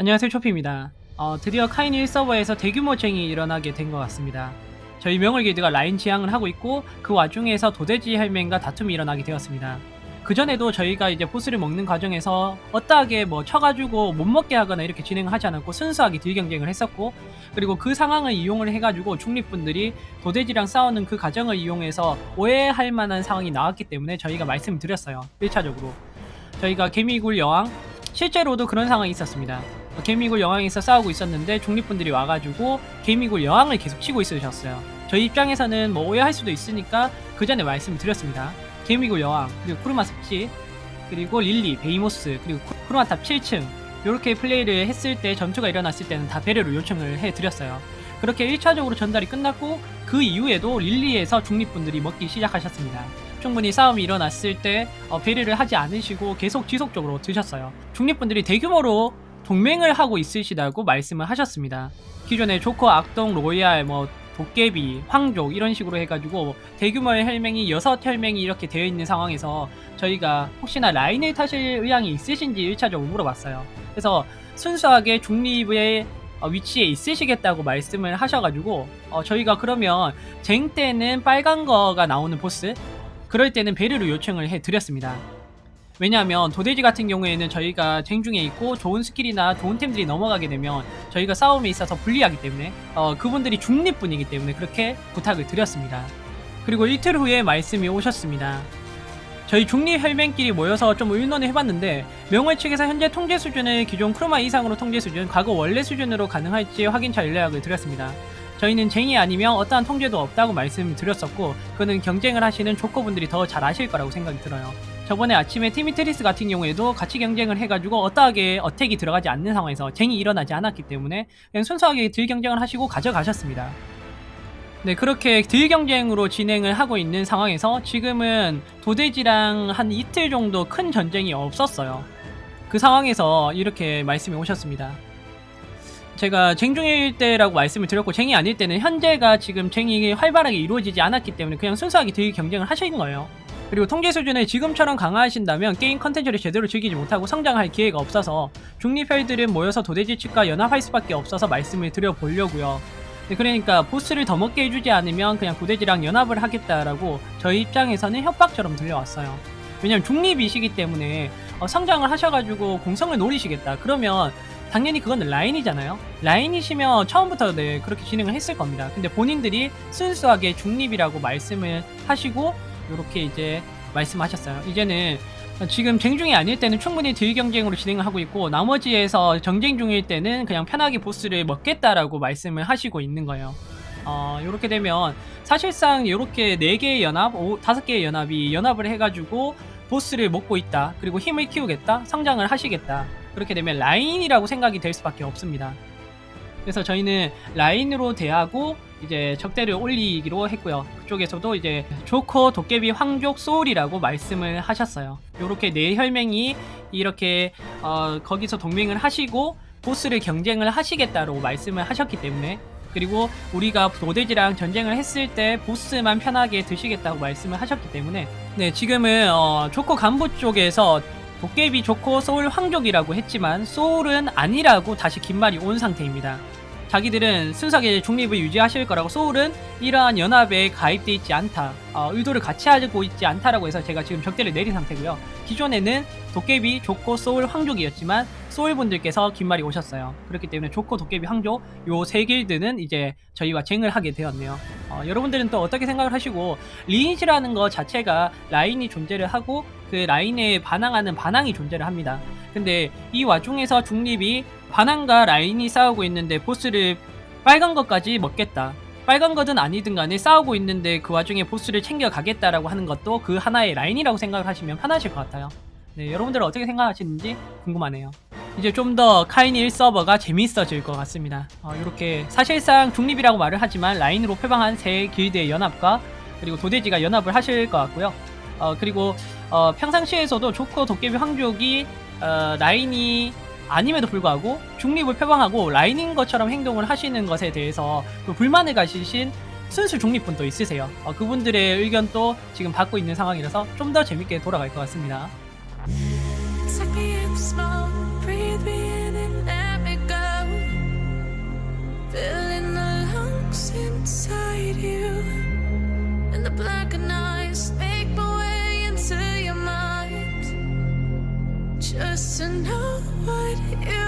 안녕하세요 초피입니다. 어, 드디어 카인 1서버에서 대규모 쟁이 일어나게 된 것 같습니다. 저희 명월 길드가 라인 지향을 하고 있고 그 와중에서 도대지 헬맨과 다툼이 일어나게 되었습니다. 그 전에도 저희가 이제 보스를 먹는 과정에서 어떠하게 뭐 쳐가지고 못 먹게 하거나 이렇게 진행을 하지 않았고 순수하게 딜 경쟁을 했었고 그리고 그 상황을 이용을 해가지고 중립분들이 도대지랑 싸우는 그 과정을 이용해서 오해할 만한 상황이 나왔기 때문에 저희가 말씀을 드렸어요. 1차적으로 저희가 개미굴 여왕 실제로도 그런 상황이 있었습니다. 개미굴 여왕에서 싸우고 있었는데 중립분들이 와가지고 개미굴 여왕을 계속 치고 있으셨어요. 저희 입장에서는 뭐 오해할 수도 있으니까 그 전에 말씀을 드렸습니다. 개미굴 여왕 그리고 쿠르마 습지 그리고 릴리, 베이모스 그리고 쿠- 쿠르마탑 7층 이렇게 플레이를 했을 때 전투가 일어났을 때는 다 배려를 요청을 해드렸어요. 그렇게 1차적으로 전달이 끝났고 그 이후에도 릴리에서 중립분들이 먹기 시작하셨습니다. 충분히 싸움이 일어났을 때 어, 배려를 하지 않으시고 계속 지속적으로 드셨어요. 중립분들이 대규모로 동맹을 하고 있으시다고 말씀을 하셨습니다. 기존에 조커, 악동, 로얄, 뭐 도깨비, 황족 이런 식으로 해가지고 대규모의 혈맹이 여섯 혈맹이 이렇게 되어 있는 상황에서 저희가 혹시나 라인을 타실 의향이 있으신지 1차적으로 물어봤어요. 그래서 순수하게 중립의 어, 위치에 있으시겠다고 말씀을 하셔가지고 어, 저희가 그러면 쟁 때는 빨간 거가 나오는 보스 그럴 때는 배려를 요청을 해드렸습니다. 왜냐하면 도대지 같은 경우에는 저희가 쟁 중에 있고 좋은 스킬이나 좋은 템들이 넘어가게 되면 저희가 싸움에 있어서 불리하기 때문에 어, 그분들이 중립분이기 때문에 그렇게 부탁을 드렸습니다. 그리고 이틀 후에 말씀이 오셨습니다. 저희 중립 혈맹끼리 모여서 좀 의논을 해봤는데 명월 측에서 현재 통제 수준을 기존 크로마 이상으로 통제 수준, 과거 원래 수준으로 가능할지 확인차 연락을 드렸습니다. 저희는 쟁이 아니면 어떠한 통제도 없다고 말씀을 드렸었고 그는 경쟁을 하시는 조커분들이 더 잘 아실 거라고 생각이 들어요. 저번에 아침에 티미트리스 같은 경우에도 같이 경쟁을 해가지고 어떠하게 어택이 들어가지 않는 상황에서 쟁이 일어나지 않았기 때문에 그냥 순수하게 딜 경쟁을 하시고 가져가셨습니다. 네, 그렇게 딜 경쟁으로 진행을 하고 있는 상황에서 지금은 도대지랑 한 이틀 정도 큰 전쟁이 없었어요. 그 상황에서 이렇게 말씀이 오셨습니다. 제가 쟁중일 때라고 말씀을 드렸고 쟁이 아닐 때는 현재가 지금 쟁이 활발하게 이루어지지 않았기 때문에 그냥 순수하게 딜 경쟁을 하시는 거예요. 그리고 통제 수준을 지금처럼 강화하신다면 게임 컨텐츠를 제대로 즐기지 못하고 성장할 기회가 없어서 중립혈들은 모여서 도대지 측과 연합할 수밖에 없어서 말씀을 드려보려고요. 네, 그러니까 보스를 더 먹게 해주지 않으면 그냥 도대지랑 연합을 하겠다라고 저희 입장에서는 협박처럼 들려왔어요. 왜냐면 중립이시기 때문에 어, 성장을 하셔가지고 공성을 노리시겠다. 그러면 당연히 그건 라인이잖아요. 라인이시면 처음부터 네 그렇게 진행을 했을 겁니다. 근데 본인들이 순수하게 중립이라고 말씀을 하시고 이렇게 이제 말씀하셨어요. 이제는 지금 쟁중이 아닐 때는 충분히 딜 경쟁으로 진행을 하고 있고 나머지에서 정쟁 중일 때는 그냥 편하게 보스를 먹겠다라고 말씀을 하시고 있는 거예요. 어, 이렇게 되면 사실상 이렇게 4개의 연합, 5, 5개의 연합이 연합을 해가지고 보스를 먹고 있다. 그리고 힘을 키우겠다. 성장을 하시겠다. 그렇게 되면 라인이라고 생각이 될 수밖에 없습니다. 그래서 저희는 라인으로 대하고 이제 적대를 올리기로 했고요. 그쪽에서도 이제 조커, 도깨비, 황족, 소울이라고 말씀을 하셨어요. 요렇게 네 혈맹이 이렇게 어, 거기서 동맹을 하시고 보스를 경쟁을 하시겠다고 말씀을 하셨기 때문에 그리고 우리가 도대지랑 전쟁을 했을 때 보스만 편하게 드시겠다고 말씀을 하셨기 때문에 네 지금은 어, 조커 간부 쪽에서 도깨비 조커 소울 황족이라고 했지만 소울은 아니라고 다시 긴 말이 온 상태입니다. 자기들은 순수하게 중립을 유지하실 거라고 소울은 이러한 연합에 가입돼 있지 않다. 어, 의도를 같이 하고 있지 않다라고 해서 제가 지금 적대를 내린 상태고요. 기존에는 도깨비, 조커, 소울, 황족이었지만 소울 분들께서 긴 말이 오셨어요. 그렇기 때문에 조커, 도깨비, 황족 요 세 길드는 이제 저희와 쟁을 하게 되었네요. 어, 여러분들은 또 어떻게 생각을 하시고 리니지라는 거 자체가 라인이 존재를 하고 그 라인에 반항하는 반항이 존재를 합니다. 근데 이 와중에서 중립이 반항과 라인이 싸우고 있는데 보스를 빨간 것까지 먹겠다. 빨간 거든 아니든 간에 싸우고 있는데 그 와중에 보스를 챙겨가겠다라고 하는 것도 그 하나의 라인이라고 생각을 하시면 편하실 것 같아요. 네, 여러분들은 어떻게 생각하시는지 궁금하네요. 이제 좀 더 카이니 1서버가 재밌어질 것 같습니다. 어, 이렇게 사실상 중립이라고 말을 하지만 라인으로 표방한 세 길드의 연합과 그리고 도대지가 연합을 하실 것 같고요. 어, 그리고 어, 평상시에서도 조커 도깨비 황족이 어, 라인이 아님에도 불구하고 중립을 표방하고 라인인 것처럼 행동을 하시는 것에 대해서 또 불만을 가지신 순수 중립분도 있으세요. 어, 그분들의 의견도 지금 받고 있는 상황이라서 좀 더 재밌게 돌아갈 것 같습니다. To know what you.